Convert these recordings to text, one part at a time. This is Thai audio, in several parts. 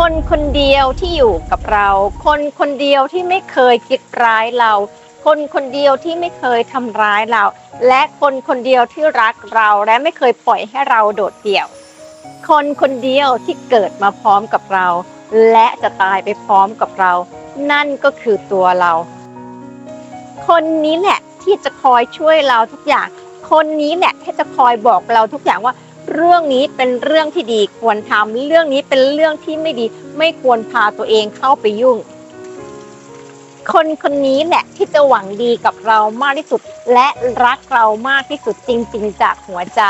คนคนเดียวที่อยู่กับเรา คนคนเดียวที่ไม่เคยคิดร้ายเรา คนคนเดียวที่ไม่เคยทำร้ายเรา และคนคนเดียวที่รักเราและไม่เคยปล่อยให้เราโดดเดี่ยว คนคนเดียวที่เกิดมาพร้อมกับเรา และจะตายไปพร้อมกับเรา นั่นก็คือตัวเรา คนนี้แหละที่จะคอยช่วยเราทุกอย่าง คนนี้แหละที่จะคอยบอกเราทุกอย่างว่า เรื่องนี้เป็นเรื่องที่ดีควรทำเรื่องนี้เป็นเรื่องที่ไม่ดี ไม่ควรพาตัวเองเข้าไปยุ่ง คนคนนี้แหละที่จะหวังดีกับเรามากที่สุด และรักเรามากที่สุดจริง ๆ จากหัวใจ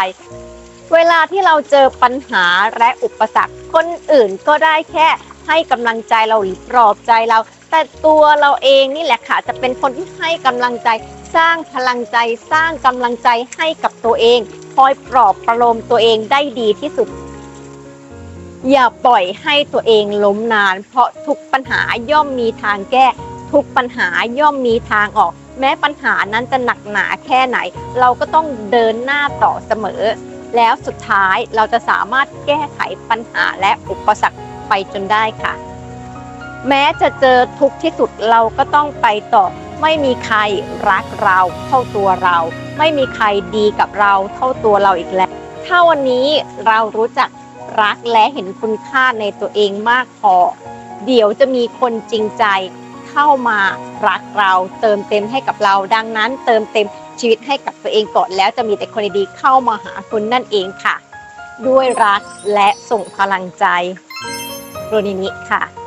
เวลาที่เราเจอปัญหาและอุปสรรคคนอื่นก็ได้แค่ให้กำลังใจเราหรือปลอบใจเรา แต่ตัวเราเองนี่แหละค่ะจะเป็นคนที่ให้กำลังใจ สร้างพลังใจสร้างกำลังใจให้กับตัวเอง คอยปลอบประโลมตัวเองได้ดีที่สุด อย่าปล่อยให้ตัวเองล้มนาน เพราะทุกปัญหาย่อมมีทางแก้ ทุกปัญหาย่อมมีทางออก แม้ปัญหานั้นจะหนักหนาแค่ไหน เราก็ต้องเดินหน้าต่อเสมอ แล้วสุดท้ายเราจะสามารถแก้ไขปัญหาและอุปสรรคไปจนได้ค่ะ แม้จะเจอทุกที่สุดเราก็ต้องไปต่อ ไม่มีใครรักเราเท่าตัวเรา ไม่มีใครดีกับเราเท่าตัวเราอีกแล้ว ถ้าวันนี้เรารู้จักรักและเห็นคุณค่าในตัวเองมากพอ เดี๋ยวจะมีคนจริงใจเข้ามารักเราเติมเต็มให้กับเรา ดังนั้นเติมเต็มชีวิตให้กับตัวเองก่อนแล้วจะมีแต่คนดีๆเข้ามาหาคุณนั่นเองค่ะ ด้วยรักและส่งพลังใจโรนินิค่ะ